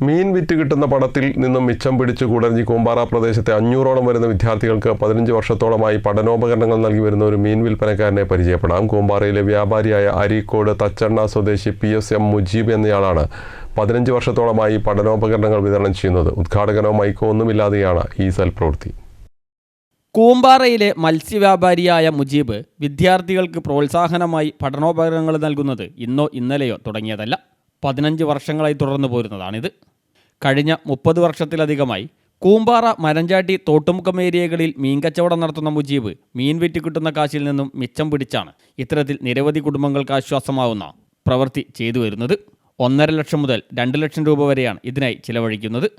മീൻ വിറ്റ് കിട്ടുന്ന പണത്തിൽ നിന്നും മിച്ചം പിടിച്ച് കൂടരഞ്ഞി കൂമ്പാറ പ്രദേശത്തെ അഞ്ഞൂറോളം വരുന്ന വിദ്യാർത്ഥികൾക്ക് പതിനഞ്ച് വർഷത്തോളമായി പഠനോപകരണങ്ങൾ നൽകി വരുന്ന ഒരു മീൻ വിൽപ്പനക്കാരനെ പരിചയപ്പെടാം. കൂമ്പാറയിലെ വ്യാപാരിയായ അരീക്കോട് തച്ചണ്ണ സ്വദേശി പി എസ് എം മുജീബ് എന്നയാളാണ് പതിനഞ്ച് വർഷത്തോളമായി പഠനോപകരണങ്ങൾ വിതരണം ചെയ്യുന്നത്. ഉദ്ഘാടകനോ മൈക്കോ ഒന്നുമില്ലാതെയാണ് ഈ സൽപ്രവൃത്തി കൂമ്പാറയിലെ മത്സ്യവ്യാപാരിയായ മുജീബ് വിദ്യാർത്ഥികൾക്ക് പ്രോത്സാഹനമായി പഠനോപകരണങ്ങൾ നൽകുന്നത് ഇന്നോ ഇന്നലെയോ തുടങ്ങിയതല്ല. പതിനഞ്ച് വർഷങ്ങളായി തുടർന്നു പോരുന്നതാണിത്. കഴിഞ്ഞ മുപ്പത് വർഷത്തിലധികമായി കൂമ്പാറ മരഞ്ചാട്ടി തോട്ടുമുക്കം ഏരിയകളിൽ മീൻ കച്ചവടം നടത്തുന്ന മുജീബ് മീൻ വിറ്റ് കിട്ടുന്ന കാശിൽ നിന്നും മിച്ചം പിടിച്ചാണ് ഇത്തരത്തിൽ നിരവധി കുടുംബങ്ങൾക്ക് ആശ്വാസമാവുന്ന പ്രവൃത്തി ചെയ്തു വരുന്നത്. ഒന്നര ലക്ഷം മുതൽ രണ്ട് ലക്ഷം രൂപ വരെയാണ് ഇതിനായി ചിലവഴിക്കുന്നത്.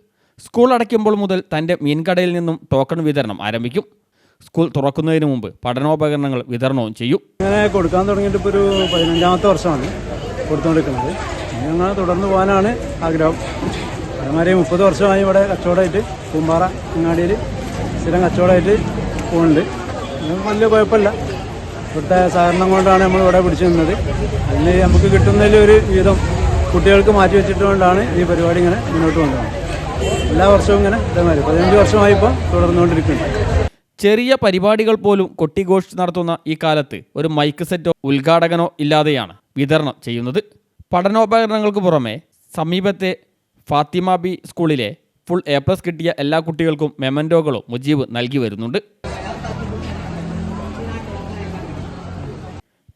സ്കൂൾ അടയ്ക്കുമ്പോൾ മുതൽ തന്റെ മീൻകടയിൽ നിന്നും ടോക്കൺ വിതരണം ആരംഭിക്കും. സ്കൂൾ തുറക്കുന്നതിന് മുമ്പ് പഠനോപകരണങ്ങൾ വിതരണവും ചെയ്യും. ഇങ്ങനെ കൊടുക്കാൻ തുടങ്ങിയിട്ട് ഇപ്പോൾ ഒരു പതിനഞ്ചാമത്തെ വർഷമാണ് കൊടുത്തുകൊണ്ടിരിക്കുന്നത്. ഞങ്ങൾ തുടർന്ന് പോകാനാണ് ആഗ്രഹം. അതേമാതിരി മുപ്പത് വർഷമായി ഇവിടെ കച്ചവടമായിട്ട് പൂമ്പാറ അങ്ങാടിയിൽ സ്ഥിരം കച്ചവടമായിട്ട് പോകുന്നുണ്ട്. വലിയ കുഴപ്പമില്ല. ഇവിടുത്തെ സഹകരണം കൊണ്ടാണ് നമ്മൾ ഇവിടെ പിടിച്ചു നിന്നത്. അതിന് നമുക്ക് കിട്ടുന്നതിൽ ഒരു വിധം കുട്ടികൾക്ക് മാറ്റി വെച്ചിട്ടുകൊണ്ടാണ് ഈ പരിപാടി ഇങ്ങനെ മുന്നോട്ട് കൊണ്ടുപോകുന്നത്. എല്ലാ വർഷവും ഇങ്ങനെ ഇതേമാതിരി പതിനഞ്ച് വർഷമായി ഇപ്പം തുടർന്നുകൊണ്ടിരിക്കുന്നുണ്ട് ചെറിയ പരിപാടികൾ പോലും കൊട്ടിഘോഷ് നടത്തുന്ന ഈ കാലത്ത് ഒരു മൈക്ക് സെറ്റോ ഉദ്ഘാടകനോ ഇല്ലാതെയാണ് വിതരണം ചെയ്യുന്നത്. പഠനോപകരണങ്ങൾക്ക് പുറമെ സമീപത്തെ ഫാത്തിമ ബി സ്കൂളിലെ ഫുൾ എ പ്ലസ് കിട്ടിയ എല്ലാ കുട്ടികൾക്കും മെമന്റോകളും മുജീബ് നൽകി വരുന്നുണ്ട്.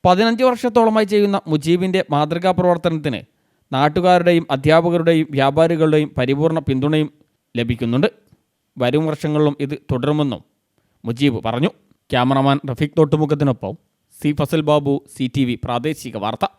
പതിനഞ്ച് വർഷത്തോളമായി ചെയ്യുന്ന മുജീബിന്റെ മാതൃകാ പ്രവർത്തനത്തിന് നാട്ടുകാരുടെയും അധ്യാപകരുടെയും വ്യാപാരികളുടെയും പരിപൂർണ പിന്തുണയും ലഭിക്കുന്നുണ്ട്. വരും വർഷങ്ങളിലും ഇത് തുടരുമെന്നും മുജീബ് പറഞ്ഞു. Cameraman Rafeeq തോട്ടുമുഖത്തിനൊപ്പം C Fazal Babu C T V പ്രാദേശിക വാർത്ത.